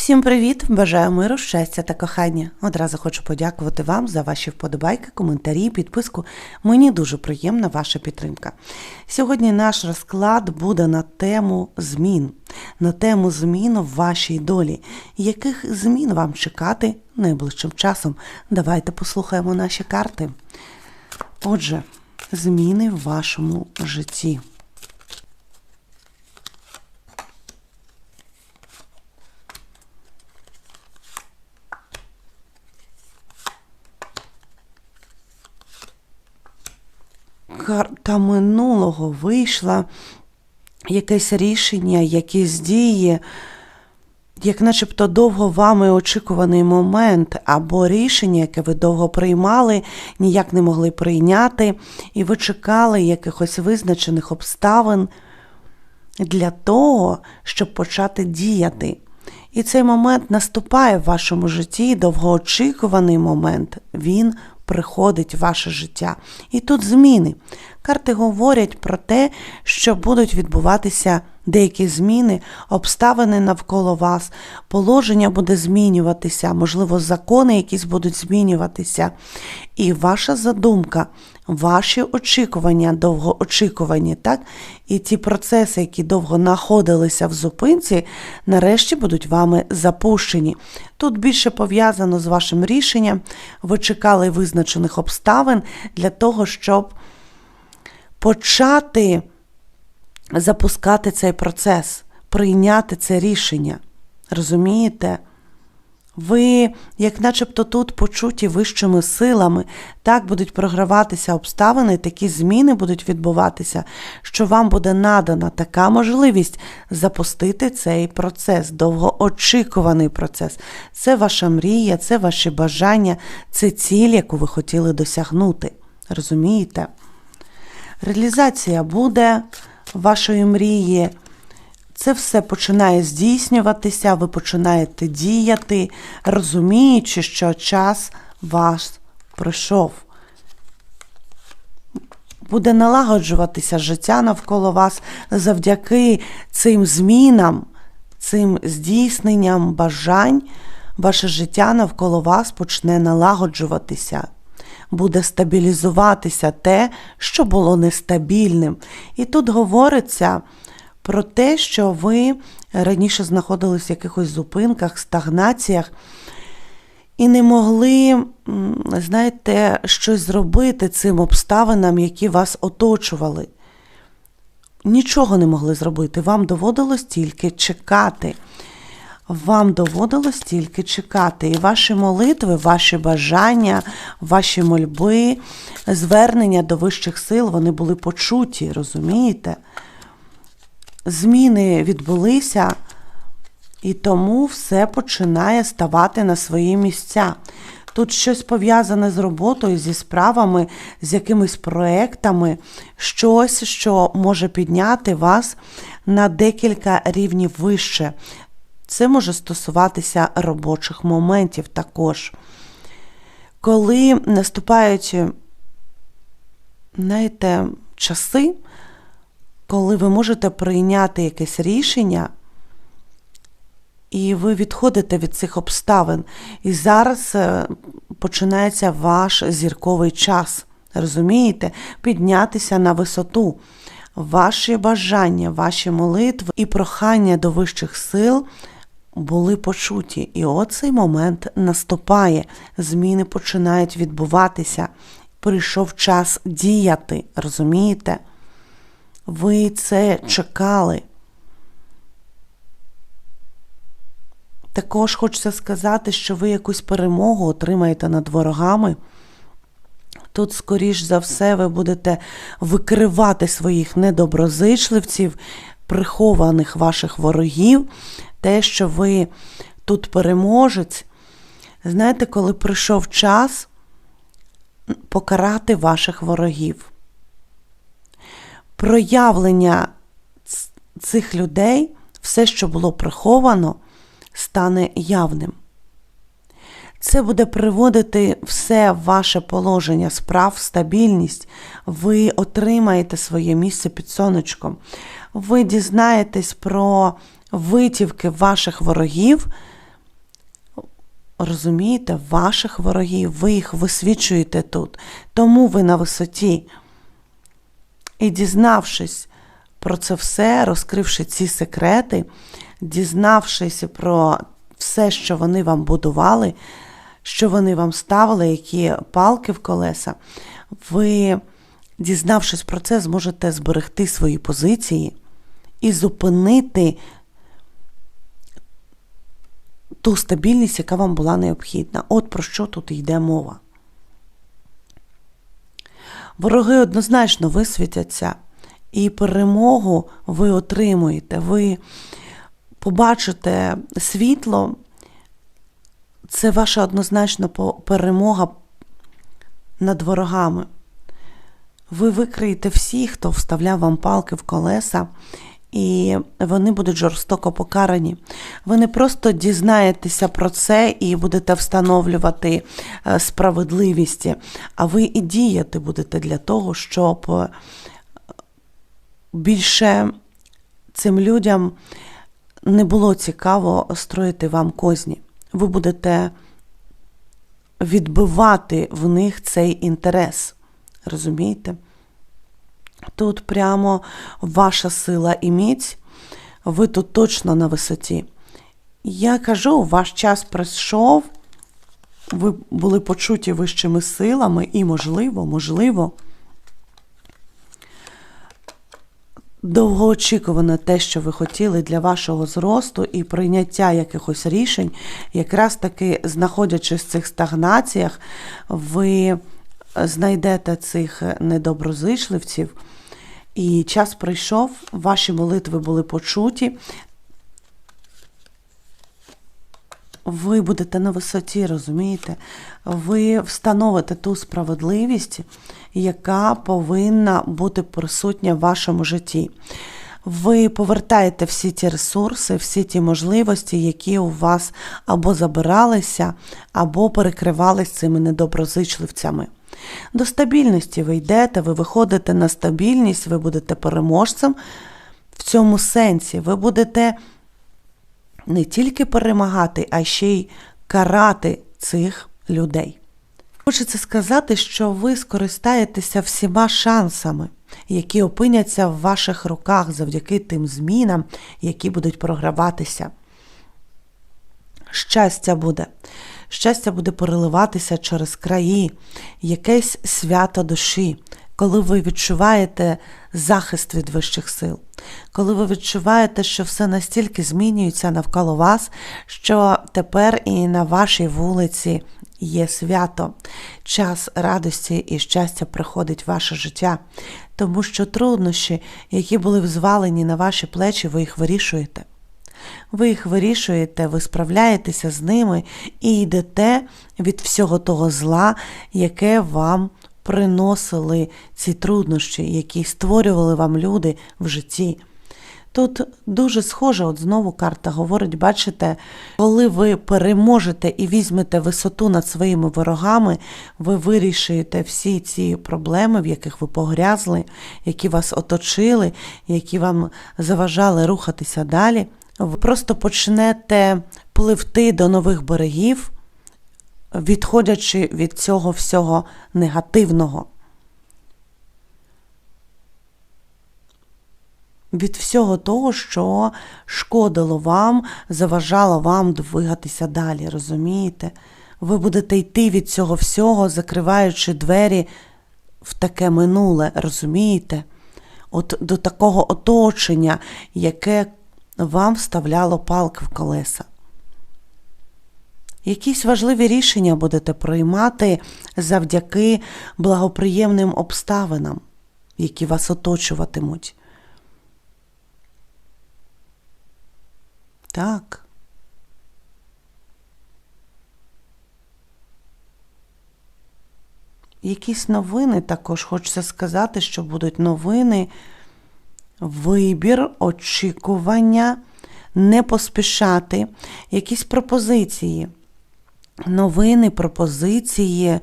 Всім привіт! Бажаю миру, щастя та кохання. Одразу хочу подякувати вам за ваші вподобайки, коментарі, підписку. Мені дуже приємна ваша підтримка. Сьогодні наш розклад буде на тему змін, на тему змін в вашій долі. Яких змін вам чекати найближчим часом? Давайте послухаємо наші карти. Отже, зміни в вашому житті. Карта минулого вийшла якесь рішення, якісь дії, як начебто довго вами очікуваний момент, або рішення, яке ви довго приймали, ніяк не могли прийняти, і ви чекали якихось визначених обставин для того, щоб почати діяти. І цей момент наступає в вашому житті, довгоочікуваний момент, він приходить в ваше життя. І тут зміни. Карти говорять про те, що будуть відбуватися деякі зміни, обставини навколо вас, положення буде змінюватися, можливо, закони якісь будуть змінюватися. І ваша задумка, ваші очікування, довгоочікувані, так? І ті процеси, які довго знаходилися в зупинці, нарешті будуть вами запущені. Тут більше пов'язано з вашим рішенням, ви чекали визначених обставин для того, щоб почати запускати цей процес, прийняти це рішення. Розумієте? Ви, як начебто тут почуті вищими силами, так будуть програватися обставини, такі зміни будуть відбуватися, що вам буде надана така можливість запустити цей процес, довгоочікуваний процес. Це ваша мрія, це ваші бажання, це ціль, яку ви хотіли досягнути. Розумієте? Реалізація буде вашої мрії. Це все починає здійснюватися, ви починаєте діяти, розуміючи, що час ваш пройшов. Буде налагоджуватися життя навколо вас завдяки цим змінам, цим здійсненням бажань, ваше життя навколо вас почне налагоджуватися. Буде стабілізуватися те, що було нестабільним. І тут говориться про те, що ви раніше знаходились в якихось зупинках, стагнаціях і не могли, знаєте, щось зробити цим обставинам, які вас оточували. Нічого не могли зробити. Вам доводилось тільки чекати. Вам доводилось тільки чекати. І ваші молитви, ваші бажання, ваші мольби, звернення до вищих сил, вони були почуті, розумієте? зміни відбулися, і тому все починає ставати на свої місця. Тут щось пов'язане з роботою, зі справами, з якимись проектами, щось, що може підняти вас на декілька рівнів вище. Це може стосуватися робочих моментів також. Коли наступають, знаєте, часи, коли ви можете прийняти якесь рішення, і ви відходите від цих обставин. І зараз е, починається ваш зірковий час. Розумієте? Піднятися на висоту. Ваші бажання, ваші молитви і прохання до вищих сил були почуті. І оцей момент наступає. Зміни починають відбуватися. Прийшов час діяти, розумієте? Ви це чекали. Також хочеться сказати, що ви якусь перемогу отримаєте над ворогами. Тут, скоріш за все, ви будете викривати своїх недоброзичливців, прихованих ваших ворогів, те, що ви тут переможець. Знаєте, коли прийшов час покарати ваших ворогів проявлення цих людей, все, що було приховано, стане явним. Це буде приводити все ваше положення справ, стабільність. Ви отримаєте своє місце під сонечком. Ви дізнаєтесь про витівки ваших ворогів, розумієте, ваших ворогів, ви їх висвічуєте тут. Тому ви на висоті. І дізнавшись про це все, розкривши ці секрети, дізнавшись про все, що вони вам будували, що вони вам ставили, які палки в колеса, ви, дізнавшись про це, зможете зберегти свої позиції і зупинити ту стабільність, яка вам була необхідна. От про що тут йде мова. Вороги однозначно висвітяться, і перемогу ви отримуєте. Ви побачите світло, це ваша однозначна перемога над ворогами. Ви викриєте всіх, хто вставляв вам палки в колеса, і вони будуть жорстоко покарані. Ви не просто дізнаєтеся про це і будете встановлювати е, справедливість, а ви і діяти будете для того, щоб е, більше цим людям не було цікаво строїти вам козні. Ви будете відбивати в них цей інтерес. Розумієте? Тут прямо ваша сила і міць, ви тут точно на висоті. Я кажу, ваш час прийшов, ви були почуті вищими силами, і, можливо, можливо, довгоочікуване те, що ви хотіли для вашого зросту і прийняття якихось рішень, якраз таки, знаходячись в цих стагнаціях, ви знайдете цих недоброзичливців. І час прийшов, ваші молитви були почуті. Ви будете на висоті, розумієте? Ви встановите ту справедливість, яка повинна бути присутня в вашому житті. Ви повертаєте всі ті ресурси, всі ті можливості, які у вас або забиралися, або перекривались цими недоброзичливцями. До стабільності ви йдете, ви виходите на стабільність, ви будете переможцем в цьому сенсі. Ви будете не тільки перемагати, а ще й карати цих людей. Хочеться сказати, що ви скористаєтеся всіма шансами, які опиняться в ваших руках завдяки тим змінам, які будуть програватися. Щастя буде щастя буде переливатися через краї, якесь свято душі, коли ви відчуваєте захист від вищих сил, коли ви відчуваєте, що все настільки змінюється навколо вас, що тепер і на вашій вулиці є свято, час радості і щастя приходить в ваше життя, тому що труднощі, які були взвалені на ваші плечі, ви їх вирішуєте. Ви їх вирішуєте, ви справляєтеся з ними і йдете від всього того зла, яке вам приносили ці труднощі, які створювали вам люди в житті. Тут дуже схоже, от знову карта говорить, бачите, коли ви переможете і візьмете висоту над своїми ворогами, ви вирішуєте всі ці проблеми, в яких ви погрязли, які вас оточили, які вам заважали рухатися далі ви просто почнете пливти до нових берегів, відходячи від цього всього негативного. Від всього того, що шкодило вам, заважало вам двигатися далі, розумієте? Ви будете йти від цього всього, закриваючи двері в таке минуле, розумієте? От до такого оточення, яке вам вставляло палки в колеса. Якісь важливі рішення будете приймати завдяки благоприємним обставинам, які вас оточуватимуть. Так. Якісь новини також хочеться сказати, що будуть новини вибір, очікування, не поспішати, якісь пропозиції, новини, пропозиції,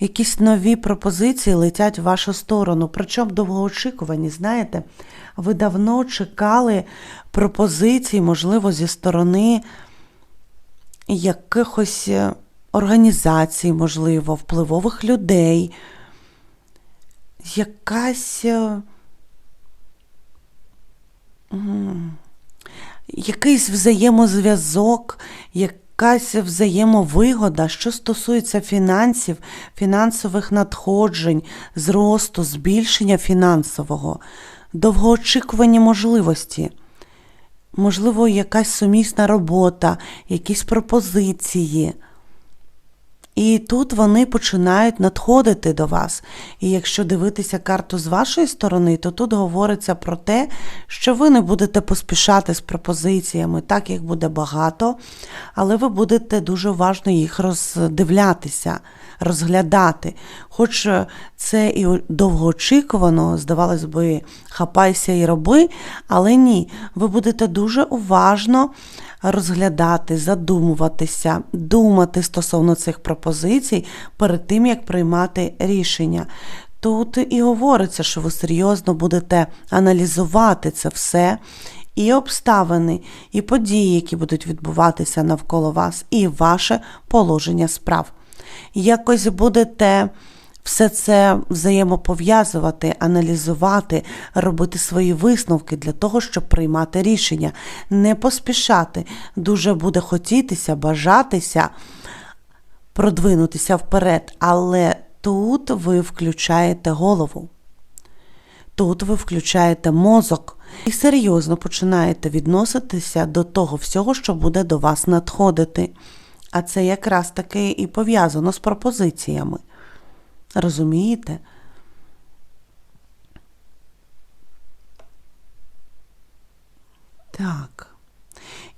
якісь нові пропозиції летять в вашу сторону. Причому довгоочікувані, знаєте, ви давно чекали пропозицій, можливо, зі сторони якихось е, організацій, можливо, впливових людей, якась. Е, якийсь взаємозв'язок, якась взаємовигода, що стосується фінансів, фінансових надходжень, зросту, збільшення фінансового, довгоочікувані можливості. Можливо, якась сумісна робота, якісь пропозиції. І тут вони починають надходити до вас. І якщо дивитися карту з вашої сторони, то тут говориться про те, що ви не будете поспішати з пропозиціями, так їх буде багато, але ви будете дуже уважно їх роздивлятися, розглядати. Хоч це і довгоочікувано, здавалось би, хапайся і роби, але ні, ви будете дуже уважно розглядати, задумуватися, думати стосовно цих пропозицій перед тим, як приймати рішення. Тут і говориться, що ви серйозно будете аналізувати це все, і обставини, і події, які будуть відбуватися навколо вас, і ваше положення справ. Якось будете все це взаємопов'язувати, аналізувати, робити свої висновки для того, щоб приймати рішення, не поспішати. Дуже буде хотітися, бажатися продвинутися вперед, але тут ви включаєте голову. Тут ви включаєте мозок і серйозно починаєте відноситися до того всього, що буде до вас надходити. А це якраз таки і пов'язано з пропозиціями. Розумієте? Так.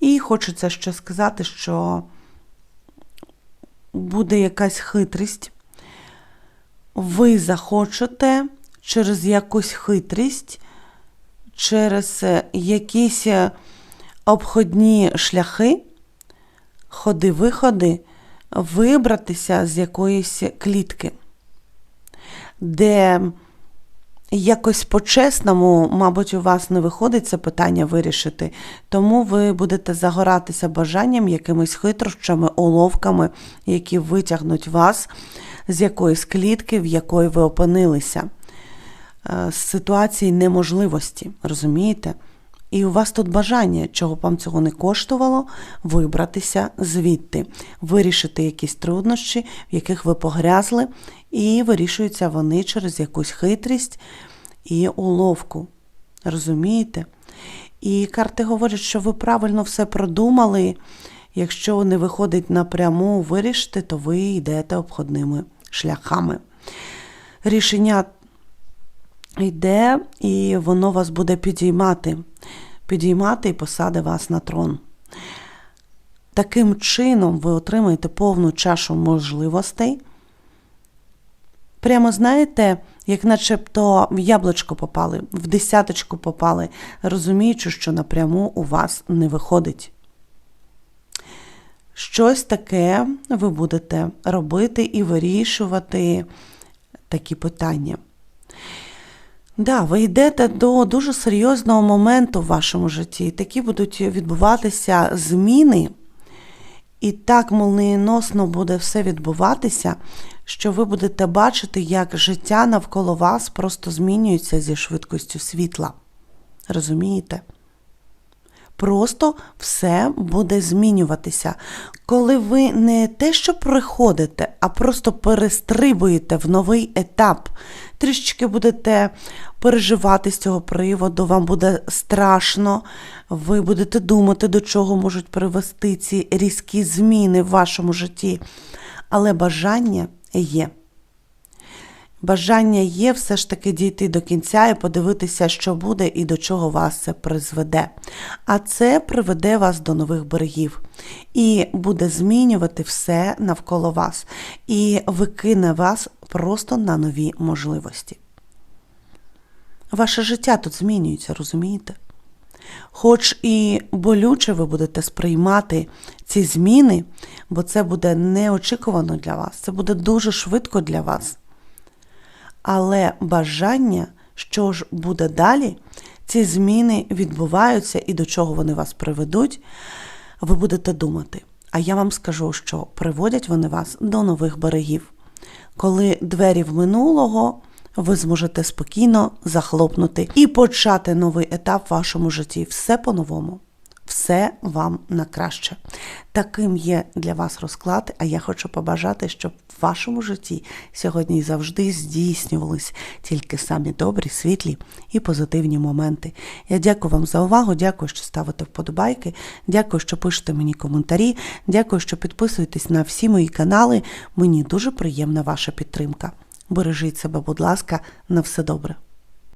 І хочеться ще сказати, що буде якась хитрість. Ви захочете через якусь хитрість, через якісь обходні шляхи, ходи-виходи, вибратися з якоїсь клітки де якось по-чесному, мабуть, у вас не виходить це питання вирішити, тому ви будете загоратися бажанням якимись хитрощами, уловками, які витягнуть вас з якоїсь клітки, в якої ви опинилися, е, з ситуації неможливості, розумієте? І у вас тут бажання, чого б вам цього не коштувало, вибратися звідти, вирішити якісь труднощі, в яких ви погрязли, і вирішуються вони через якусь хитрість і уловку. Розумієте? І карти говорять, що ви правильно все продумали. Якщо не виходить напряму вирішити, то ви йдете обходними шляхами. Рішення йде, і воно вас буде підіймати, підіймати і посади вас на трон. Таким чином, ви отримаєте повну чашу можливостей. Прямо знаєте, як начебто в яблучко попали, в десяточку попали, розуміючи, що напряму у вас не виходить. Щось таке ви будете робити і вирішувати такі питання. Да, ви йдете до дуже серйозного моменту в вашому житті. Такі будуть відбуватися зміни, і так молниєносно буде все відбуватися, що ви будете бачити, як життя навколо вас просто змінюється зі швидкістю світла. Розумієте? Просто все буде змінюватися. Коли ви не те, що приходите, а просто перестрибуєте в новий етап, трішечки будете переживати з цього приводу, вам буде страшно, ви будете думати, до чого можуть привести ці різкі зміни в вашому житті. Але бажання є. Бажання є все ж таки дійти до кінця і подивитися, що буде і до чого вас це призведе. А це приведе вас до нових берегів і буде змінювати все навколо вас, і викине вас просто на нові можливості. Ваше життя тут змінюється, розумієте? Хоч і болюче ви будете сприймати ці зміни, бо це буде неочікувано для вас, це буде дуже швидко для вас. Але бажання, що ж буде далі, ці зміни відбуваються і до чого вони вас приведуть, ви будете думати. А я вам скажу, що приводять вони вас до нових берегів. Коли двері в минулого ви зможете спокійно захлопнути і почати новий етап в вашому житті. Все по-новому. Все вам на краще. Таким є для вас розклад, а я хочу побажати, щоб в вашому житті сьогодні завжди здійснювались тільки самі добрі, світлі і позитивні моменти. Я дякую вам за увагу, дякую, що ставите вподобайки, дякую, що пишете мені коментарі, дякую, що підписуєтесь на всі мої канали. Мені дуже приємна ваша підтримка. Бережіть себе, будь ласка, на все добре.